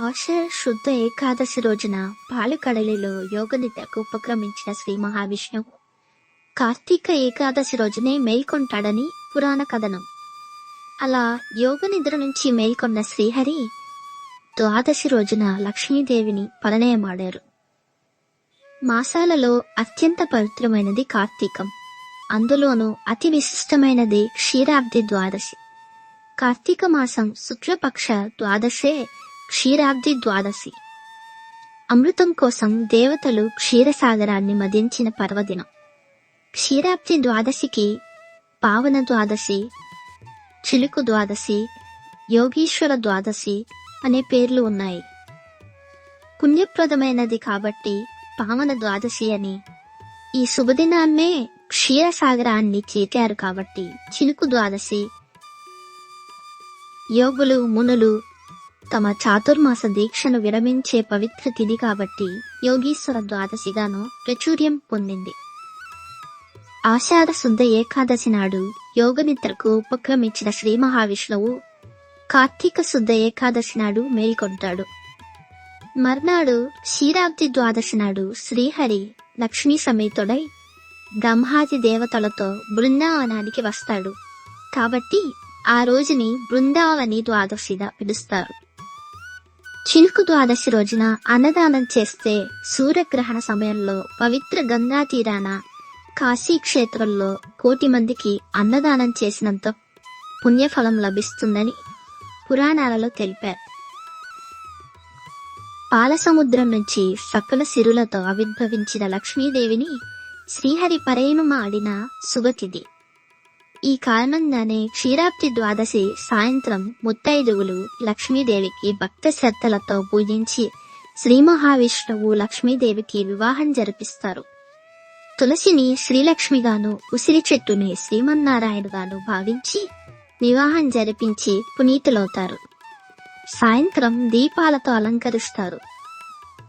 ఆషాఢ శుద్ధ ఏకాదశి రోజున పాలకడలిలో యోగ నిద్రకు ఉపక్రమించిన శ్రీ మహావిష్ణువు కార్తీక ఏకాదశి రోజునే మేల్కొంటాడని పురాణ కథనం. అలా యోగ నిద్ర నుంచి మేల్కొన్న శ్రీహరి ద్వాదశి రోజున లక్ష్మీదేవిని పలనయమాడారు మాసాలలో అత్యంత పవిత్రమైనది కార్తీకం. అందులోనూ అతి విశిష్టమైనది క్షీరాబ్ది ద్వాదశి. కార్తీక మాసం శుక్లపక్ష ద్వాదశే క్షీరాబ్ది ద్వాదశి. అమృతం కోసం దేవతలు క్షీరసాగరాన్ని మదించిన పర్వదినం. క్షీరాబ్ది ద్వాదశికి పావన ద్వాదశి చిలుకు ద్వాదశి యోగీశ్వర ద్వాదశి అనే పేర్లు ఉన్నాయి. పుణ్యప్రదమైనది కాబట్టి పావన ద్వాదశి అని ఈ శుభదినాన్నే క్షీరసాగరాన్ని చేతారు కాబట్టి చిలుకు ద్వాదశి. యోగులు మునులు తమ చాతుర్మాస దీక్షను విరమించే పవిత్ర తిథి కాబట్టి యోగీశ్వర ద్వాదశిగాను ప్రాచుర్యం పొందింది. ఆషాఢ శుద్ధ ఏకాదశి నాడు యోగనిద్రకు ఉపక్రమించిన శ్రీ మహావిష్ణువు కార్తీక శుద్ధ ఏకాదశి నాడు మేల్కొంటాడు. మర్నాడు క్షీరాబ్ది ద్వాదశి నాడు శ్రీహరి లక్ష్మీ సమేతుడై బ్రహ్మాది దేవతలతో బృందావనానికి వస్తాడు. కాబట్టి ఆ రోజుని బృందావని ద్వాదశిగా పిలుస్తారు. చిలుకు ద్వాదశి రోజున అన్నదానం చేస్తే సూర్యగ్రహణ సమయంలో పవిత్ర గంగా తీరాన కాశీ క్షేత్రంలో కోటి మందికి అన్నదానం చేసినంత పుణ్యఫలం లభిస్తుందని పురాణాలలో తెలిపారు పాలసముద్రం నుంచి సకల సిరులతో ఆవిర్భవించిన లక్ష్మీదేవిని శ్రీహరి పరేను మాడిన శుభతిథి ఈ కారణంగానే క్షీరాబ్ది ద్వాదశి సాయంత్రం ముత్తైదువులు లక్ష్మీదేవికి భక్త శ్రద్ధలతో పూజించి శ్రీ మహావిష్ణువు లక్ష్మీదేవికి వివాహం జరిపిస్తారు. తులసిని శ్రీలక్ష్మిగాను ఉసిరి చెట్టుని శ్రీమన్నారాయణగాను భావించి వివాహం జరిపించి పునీతులవుతారు. సాయంత్రం దీపాలతో అలంకరిస్తారు.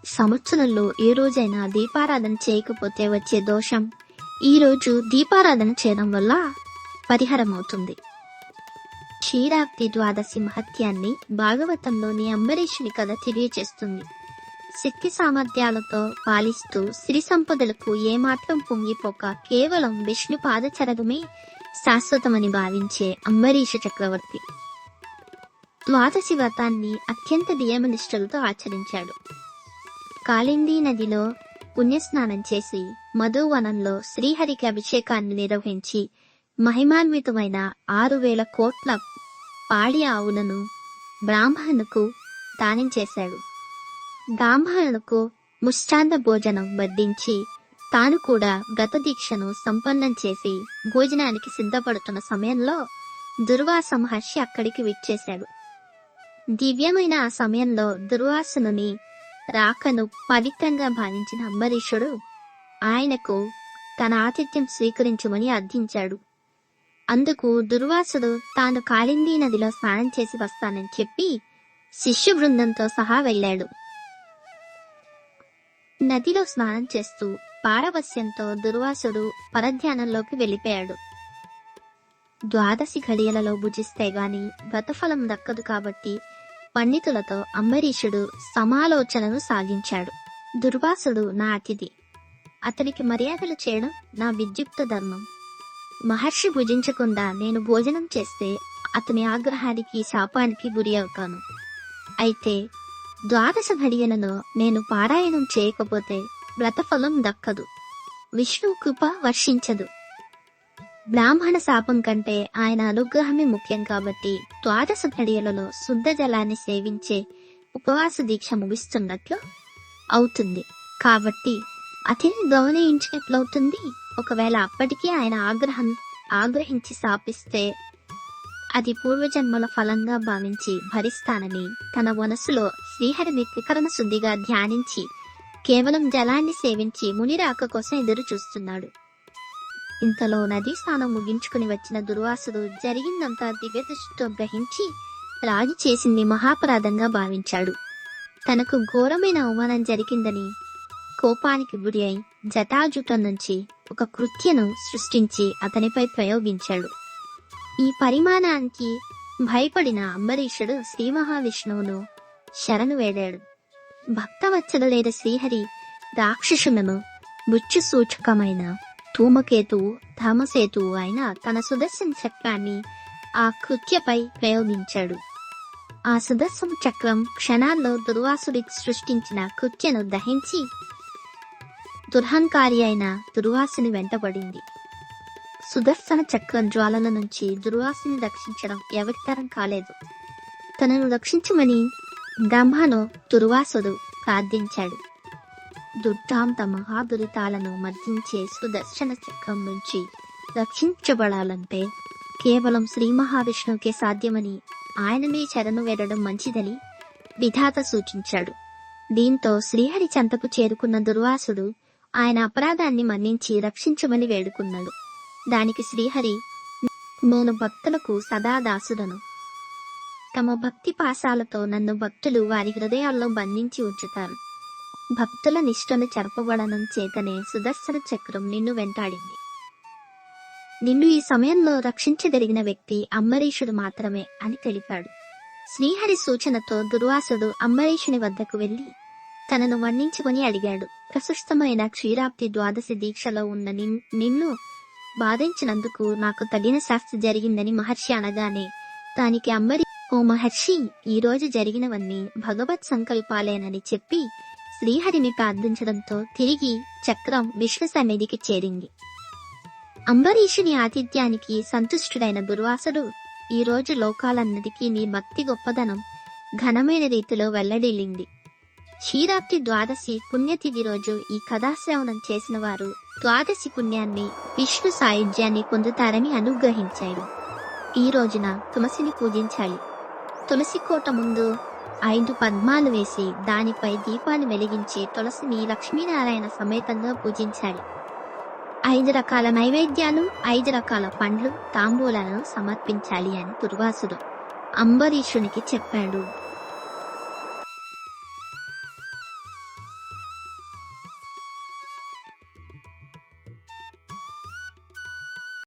సంవత్సరంలో ఏ రోజైనా దీపారాధన చేయకపోతే వచ్చే దోషం ఈ రోజు దీపారాధన చేయడం వల్ల పరిహారం అవుతుంది క్షీరాబ్ది ద్వాదశి మహత్యాన్ని భాగవతంలోని అంబరీషుని కథ తెలియచేస్తుంది. శక్తి సామర్థ్యాలతో పాలిస్తూ సిరి సంపదలకు ఏమాత్రం పొంగిపోక కేవలం విష్ణు పాదచరణమే శాశ్వతమని భావించే అంబరీష చక్రవర్తి. ద్వాదశి వ్రతాన్ని అత్యంత నియమనిష్టలతో ఆచరించాడు. కాళిందీ నదిలో పుణ్యస్నానం చేసి మధువనంలో శ్రీహరికి అభిషేకాన్ని నిర్వహించి మహిమాన్వితమైన ఆరు వేల కోట్ల పాడి ఆవులను బ్రాహ్మణుకు దానం చేశాడు బ్రాహ్మణులకు ముష్టాంత భోజనం వడ్డించి తాను కూడా గత దీక్షను సంపన్నం చేసి భోజనానికి సిద్ధపడుతున్న సమయంలో దుర్వాస మహర్షి అక్కడికి విచ్చేశాడు. దివ్యమైన ఆ సమయంలో దుర్వాసనుని రాకను పవిత్రంగా భావించిన అంబరీషుడు ఆయనకు తన ఆతిథ్యం స్వీకరించమని అర్థించాడు. అందుకు దుర్వాసుడు తాను కాళిందీ నదిలో స్నానం చేసి వస్తానని చెప్పి శిష్యు బృందంతో సహా వెళ్ళాడు. నదిలో స్నానం చేస్తూ పారవస్యంతో దుర్వాసుడు పరధ్యానంలోకి వెళ్ళిపోయాడు. ద్వాదశి ఘడియలలో భుజిస్తే గాని వ్రతఫలం దక్కదు కాబట్టి పండితులతో అంబరీషుడు సమాలోచనను సాగించాడు. దుర్వాసుడు నా అతిథి అతనికి మర్యాదలు చేయడం నా విద్యుక్త ధర్మం. మహర్షి భుజించకుండా నేను భోజనం చేస్తే అతని ఆగ్రహానికి శాపానికి గురి అవుతాను. అయితే ద్వాదశ ఘడియలను నేను పారాయణం చేయకపోతే వ్రతఫలం దక్కదు. విష్ణు కృప వర్షించదు. బ్రాహ్మణ శాపం కంటే ఆయన అనుగ్రహమే ముఖ్యం కాబట్టి ద్వాదశ ఘడియలలో శుద్ధ జలాన్ని సేవించే ఉపవాస దీక్ష ముగిస్తున్నట్లు అవుతుంది. కాబట్టి అతిని గౌరవించినట్లవుతుంది ఒకవేళ అప్పటికీ ఆయన ఆగ్రహం ఆగ్రహించి శాపిస్తే అది పూర్వజన్మల ఫలంగా భావించి భరిస్తానని తన మనసులో శ్రీహరి వ్యక్తీకరణ శుద్ధిగా ధ్యానించి కేవలం జలాన్ని సేవించి మునిరాక కోసం ఎదురు చూస్తున్నాడు ఇంతలో నదీ స్నానం ముగించుకుని వచ్చిన దుర్వాసుడు జరిగిందంతా దివ్యదృష్టితో గ్రహించి రాజు చేసింది మహాపరాధంగా భావించాడు. తనకు ఘోరమైన అవమానం జరిగిందని కోపానికి గురి అయి జటాజుటం నుంచి ఒక కృత్యను సృష్టించి అతనిపై ప్రయోగించాడు. ఈ పరిమాణానికి భయపడిన అంబరీషుడు శ్రీ మహావిష్ణువును శరణు వేడాడు భక్తవత్సలుడైన శ్రీహరి రాక్షసులను బుచ్చు సూచకమైన ధూమకేతువు ధర్మసేతువు అయిన తన సుదర్శన చక్రాన్ని ఆ కృత్యపై ప్రయోగించాడు. ఆ సుదర్శన చక్రం క్షణాల్లో దుర్వాసుడి సృష్టించిన కృత్యను దహించి దుర్హంకారి అయిన దుర్వాసుని వెంటబడింది. సుదర్శన చక్రం జ్వాలల నుంచి దుర్వాసుని రక్షించడం ఎవరితరం కాలేదు. తనను రక్షించమని బ్రహ్మను దుర్వాసుడు ప్రార్థించాడు. దుర్దాంత మహాదురితాలను మర్దించే సుదర్శన చక్రం నుంచి రక్షించబడాలంటే కేవలం శ్రీ మహావిష్ణువుకే సాధ్యమని ఆయననే శరణు వేడడం మంచిదని విధాత సూచించాడు. దీంతో శ్రీహరి చెంతకు చేరుకున్న దుర్వాసుడు ఆయన అపరాధాన్ని మన్నించి రక్షించమని వేడుకున్నాడు. దానికి శ్రీహరి నేను భక్తులకు సదా దాసుడను. తమ భక్తి పాశాలతో నన్ను భక్తులు వారి హృదయాల్లో బంధించి ఉంచుతారు. భక్తుల నిష్టను చెరపబడనం చేతనే సుదర్శన చక్రం నిన్ను వెంటాడింది. నిన్ను ఈ సమయంలో రక్షించగలిగిన వ్యక్తి అంబరీషుడు మాత్రమే అని తెలిపాడు. శ్రీహరి సూచనతో దుర్వాసుడు అంబరీషుని వద్దకు వెళ్ళి తనను వర్ణించుకొని అడిగాడు. ప్రశస్తమైన క్షీరాబ్ది ద్వాదశి దీక్షలో ఉన్న నిన్- నిన్ను బాధించినందుకు నాకు తగిన శాస్తి జరిగిందని మహర్షి అనగానే దానికి అంబరి ఓ మహర్షి ఈ రోజు జరిగినవన్నీ భగవత్ సంకల్పాలేనని చెప్పి శ్రీహరిని ప్రార్థించడంతో తిరిగి చక్రం విష్ణు సన్నిధికి చేరింది. అంబరీషుని ఆతిథ్యానికి సంతుష్టుడైన దుర్వాసుడు ఈ రోజు లోకాలన్నిటికీ నీ భక్తి గొప్పదనం ఘనమైన రీతిలో వెల్లడిల్లింది. క్షీరాబ్ది ద్వాదశి పుణ్యతిథి రోజు ఈ కథాశ్రవణం చేసిన వారు ద్వాదశి పుణ్యాన్ని విష్ణు సాయుధ్యాన్ని పొందుతారని అనుగ్రహించాడు ఈ రోజున తులసిని పూజించాలి తులసి కోట ముందు ఐదు పద్మాలు వేసి దానిపై దీపాలు వెలిగించి తులసిని లక్ష్మీనారాయణ సమేతంగా పూజించాలి ఐదు రకాల నైవేద్యాలు ఐదు రకాల పండ్లు తాంబూలాలను సమర్పించాలి అని దుర్వాసుడు అంబరీషునికి చెప్పాడు